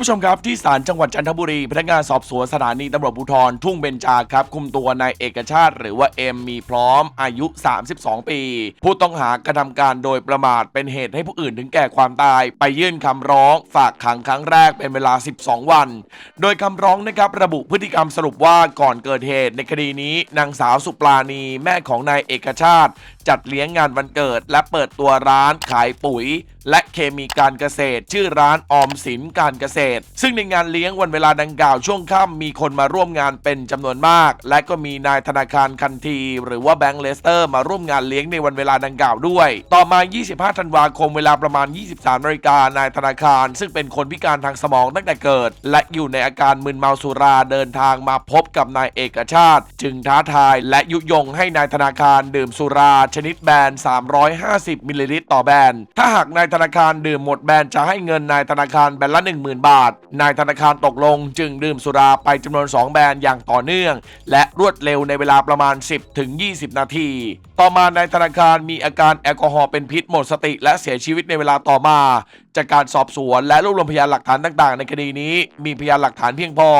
ผู้ชมครับที่ศาลจังหวัดจันทบุรี พนักงานสอบสวนสถานีตำรวจภูธรทุ่งเบญจาครับ คุมตัวนายเอกชาติ หรือว่าเอ็มมีพร้อมอายุ 32 ปี ผู้ต้องหากระทำการโดยประมาทเป็นเหตุให้ผู้อื่นถึงแก่ความตาย ไปยื่นคำร้อง ฝากขังครั้งแรกเป็นเวลา 12 วัน โดยคำร้องนะครับระบุพฤติกรรมสรุปว่าก่อนเกิดเหตุในคดีนี้นางสาวสุปราณีแม่ของนายเอกชาติ จัดเลี้ยงงานวันเกิด และเปิดตัวร้านขายปุ๋ย และเคมีการเกษตร ชื่อร้านออมสินการเกษตรซึ่งในงานเลี้ยงวันเวลาดังกล่าวช่วงค่ำมีคนมาร่วมงานเป็นจำนวนมาก และก็มีนายธนาคารคันที หรือว่าแบงก์เลสเตอร์มาร่วมงานเลี้ยงในวันเวลาดังกล่าวด้วย ต่อมา 25 ธันวาคมเวลาประมาณ 23นาฬิกานายธนาคาร ซึ่งเป็นคนพิการทางสมองตั้งแต่เกิด และอยู่ในอาการมึนเมาสุราเดินทางมาพบกับนายเอกชาติ จึงท้าทายและยุยงให้นายธนาคารดื่มสุรา ชนิดแบน 350 มิลลิลิตรต่อแบน ถ้าหากนายธนาคารดื่มหมดแบนจะให้เงินนายธนาคารแบนละ 10,000 บาทนายธนาคารตกลงจึงดื่มสุราไปจำนวน 2 แบรนด์อย่างต่อเนื่อง และรวดเร็วในเวลาประมาณ 10 ถึง 20 นาที ต่อมานายธนาคารมีอาการแอลกอฮอล์เป็นพิษหมดสติและเสียชีวิตในเวลาต่อมา จากการสอบสวนและรวบรวมพยานหลักฐานต่างๆ ในคดีนี้ มีพยานหลักฐานเพียงพอ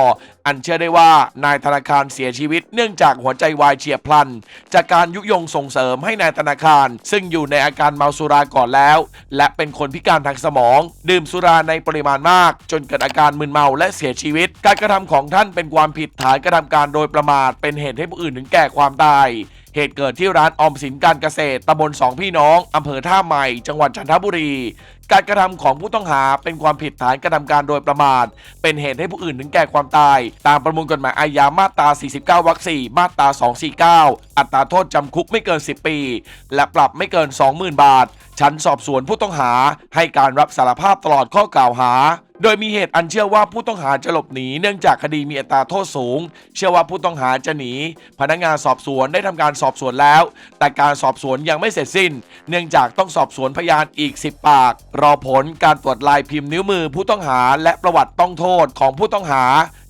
อันเชื่อได้ว่านายธนาคารเสียชีวิต เนื่องจากหัวใจวายเฉียบพลัน จากการยุยงส่งเสริมให้นายธนาคาร ซึ่งอยู่ในอาการเมาสุราก่อนแล้ว และเป็นคนพิการทางสมอง ดื่มสุราในปริมาณมาก จนเกิดอาการมึนเมาและเสียชีวิต การกระทำของท่านเป็นความผิดฐานกระทำการโดยประมาทเป็นเหตุให้ผู้อื่นถึงแก่ความตาย เหตุเกิดที่ร้านออมสินการเกษตรตำบลสองพี่น้องอำเภอท่าใหม่ จังหวัดจันทบุรี การกระทำของผู้ต้องหาเป็นความผิดฐานกระทำการโดยประมาท เป็นเหตุให้ผู้อื่นถึงแก่ความตาย ตามประมวลกฎหมายอาญามาตรา 49 วรรค 4 มาตรา 249 อัตราโทษจำคุกไม่เกิน 10 ปี และปรับไม่เกิน 20,000 บาท ชั้นสอบสวนผู้ต้องหาให้การรับสารภาพตลอดข้อกล่าวหา โดยมีเหตุอันเชื่อว่าผู้ต้องหาจะหลบหนีเนื่องจากคดีมีอัตราโทษสูง เชื่อว่าผู้ต้องหาจะหนี พนักงานสอบสวนได้ทำการสอบสวนแล้ว แต่การสอบสวนยังไม่เสร็จสิ้น เนื่องจากต้องสอบสวนพยานอีก 10 ปาก รอผลการตรวจลายพิมพ์นิ้วมือผู้ต้องหาและประวัติต้องโทษของผู้ต้องหา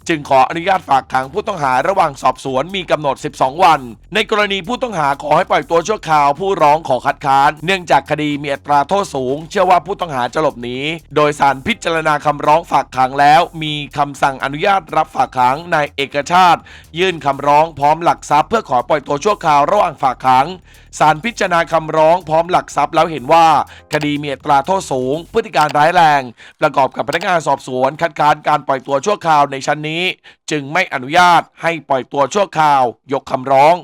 จึงขออนุญาตฝากขังผู้ต้องหาระหว่างสอบสวนมีกำหนด 12 วัน ในกรณีผู้ต้องหาขอให้ปล่อยตัวชั่วคราวผู้ร้องขอคัดค้าน เนื่องจากคดีมีอัตราโทษสูง เชื่อว่าผู้ต้องหาจะหลบหนี โดยสารพิจารณาคำร้องฝากขังแล้ว มีคำสั่งอนุญาตรับฝากขังนายเอกชาติ ยื่นคำร้องพร้อมหลักทรัพย์เพื่อขอปล่อยตัวชั่วคราวระหว่างฝากขัง ศาลพิจารณาคำร้องพร้อมหลักทรัพย์แล้วเห็นว่า คดีมีอัตราโทษสูง พฤติการร้ายแรง ประกอบกับพนักงานสอบสวน คัดค้านการปล่อยตัวชั่วคราวในชั้นนี้ จึงไม่อนุญาตให้ปล่อยตัวชั่วคราว ยกคำร้อง